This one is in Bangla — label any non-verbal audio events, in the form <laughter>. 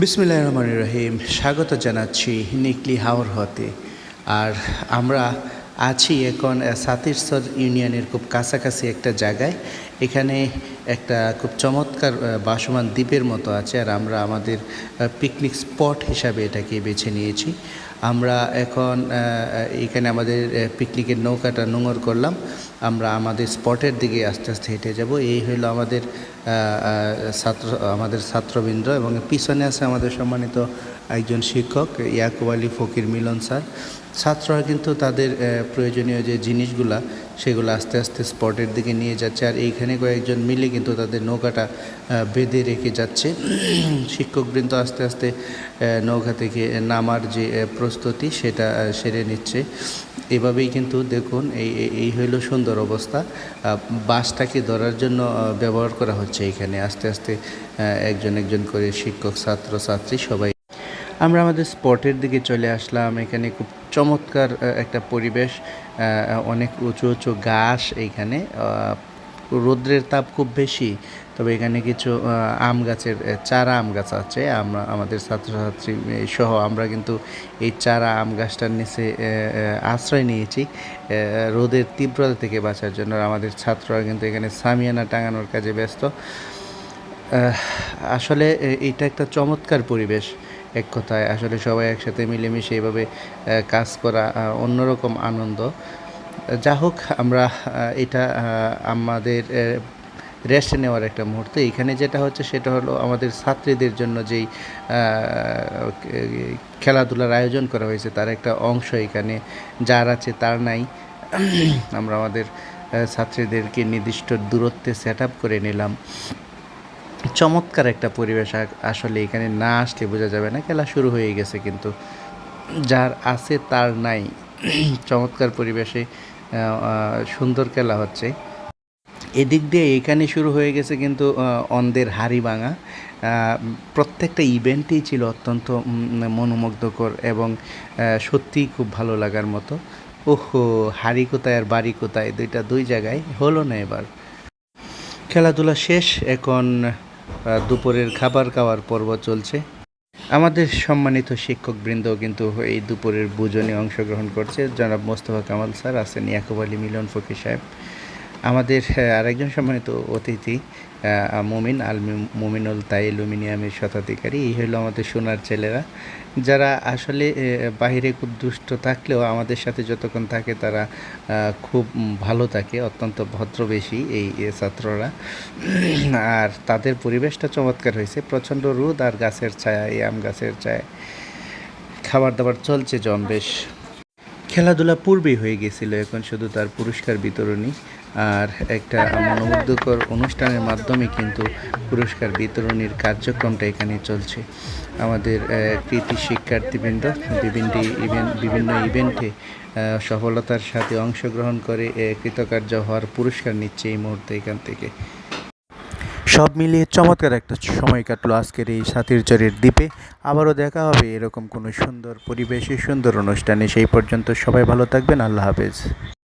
বিসমিল্লাহ রহমান রহিম। স্বাগত জানাচ্ছি নিকলি হাওর হতে। আর আমরা আছি এখন সাতিরসর ইউনিয়নের খুব কাছাকাছি একটা জায়গায়। এখানে একটা খুব চমৎকার বাসমান দ্বীপের মতো আছে আর আমরা আমাদের পিকনিক স্পট হিসাবে এটাকে বেছে নিয়েছি। আমরা এখন এখানে আমাদের পিকনিকের নৌকাটা নোঙর করলাম। আমরা আমাদের স্পটের দিকে আস্তে আস্তে হেঁটে যাব। এই হলো আমাদের ছাত্র, আমাদের ছাত্রবৃন্দ এবং পিছনে আছে আমাদের সম্মানিত একজন শিক্ষক, ইয়াকুব আলী ফকির মিলন স্যার। ছাত্ররা কিন্তু তাদের প্রয়োজনীয় যে জিনিসগুলা, সেগুলো আস্তে আস্তে স্পটের দিকে নিয়ে যাচ্ছে। আর এইখানে কয়েকজন মিলে কিন্তু তাদের নৌকাটা বেঁধে রেখে যাচ্ছে। শিক্ষকবৃন্দ আস্তে আস্তে নৌকা থেকে নামার যে প্রস্তুতি, সেটা সেরে নিচ্ছে। এভাবেই কিন্তু দেখুন, এই এই- হইল সুন্দর অবস্থা। বাসটাকে ধরার জন্য ব্যবহার করা হচ্ছে এখানে। আস্তে আস্তে একজন একজন করে শিক্ষক, ছাত্র, ছাত্রী সবাই আমরা আমাদের স্পটের দিকে চলে আসলাম। এখানে খুব চমৎকার একটা পরিবেশ অনেক উঁচু উঁচু ঘাস এইখানে। রৌদ্রের তাপ খুব বেশি, তবে এখানে কিছু আম গাছের চারা আম গাছ আছে। আমরা, আমাদের ছাত্রছাত্রী সহ আমরা কিন্তু এই চারা আম গাছটার নিচে আশ্রয় নিয়েছি। রোদের তীব্রতা থেকে বাঁচার জন্য আমাদের ছাত্ররা কিন্তু এখানে সামিয়ানা টাঙানোর কাজে ব্যস্ত। আসলে এটা একটা চমৎকার পরিবেশ। এক কথায় আসলে সবাই একসাথে মিলেমিশে এইভাবে আহ, কাজ করা অন্যরকম আনন্দ। যা হোক আমরা এটা আমাদের রেস্ট নেওয়ার একটা মুহূর্ত। এখানে যেটা হচ্ছে সেটা হলো আমাদের ছাত্রীদের জন্য যেই খেলাধুলার আয়োজন করা হয়েছে তার একটা অংশ এখানে। যার আছে তার নাই। আমরা আমাদের ছাত্রীদেরকে নির্দিষ্ট দূরত্বে সেট করে নিলাম। চমৎকার একটা পরিবেশ আসলে এখানে না আসলে বোঝা যাবে না, খেলা শুরু হয়ে গেছে কিন্তু যার আছে তার নাই। <clears throat> চমৎকার পরিবেশে সুন্দর খেলা হচ্ছে। এদিক দিয়ে এখানে শুরু হয়ে গেছে কিন্তু অন্ধের হাড়ি ভাঙা। প্রত্যেকটা ইভেন্টই ছিল অত্যন্ত মনোমুগ্ধকর এবং সত্যিই খুব ভালো লাগার মতো। ওহো, হাড়ি কোথায় আর বাড়ি কোথায়? দুইটা দুই জায়গায় হলো না এবার। খেলাধুলা শেষ, এখন দুপুরের খাবার খাওয়ার পর্ব চলছে। আমাদের সম্মানিত শিক্ষক বৃন্দ কিন্তু এই দুপুরের বুজনে অংশগ্রহণ করছে। জনাব মোস্তফা কামাল স্যার আছেন ইয়াকুব আলী মিলন ফকির সাহেব। আমাদের আরেকজন সম্মানিত অতিথি মুমিন আল মুমিনুল তাই অ্যালুমিনিয়ামের শতাধিকারী। এই হলো আমাদের সোনার ছেলেরা। যারা আসলে বাহিরে খুব দুষ্ট থাকলেও আমাদের সাথে যতক্ষণ থাকে তারা খুব ভালো থাকে, অত্যন্ত ভদ্রবেশী এই ছাত্ররা। আর তাদের পরিবেশটা চমৎকার হয়েছে। প্রচণ্ড রোদ আর গাছের ছায়া, এই আম গাছের ছায়া খাবার দাবার চলছে জম্বেশ খেলাধুলা পূর্বেই হয়ে গেছিল, এখন শুধু তার পুরস্কার বিতরণী আর একটা মনোমুগ্ধকর অনুষ্ঠানের মাধ্যমে কিন্তু পুরস্কার বিতরণীর কার্যক্রমটা এখানে চলছে। আমাদের কৃতি শিক্ষার্থীবৃন্দ বিভিন্ন ইভেন্ট বিভিন্ন ইভেন্টে সফলতার সাথে অংশগ্রহণ করে কৃতকার্য হওয়ার পুরস্কার নিচ্ছে এই মুহূর্তে এখান থেকে। সব মিলিয়ে চমৎকার একটা সময় কাটলো আজকের এই সাতিরচরের দ্বীপে। আবারও দেখা হবে এরকম কোনো সুন্দর পরিবেশে, সুন্দর অনুষ্ঠানে। সেই পর্যন্ত সবাই ভালো থাকবেন। আল্লাহ হাফেজ।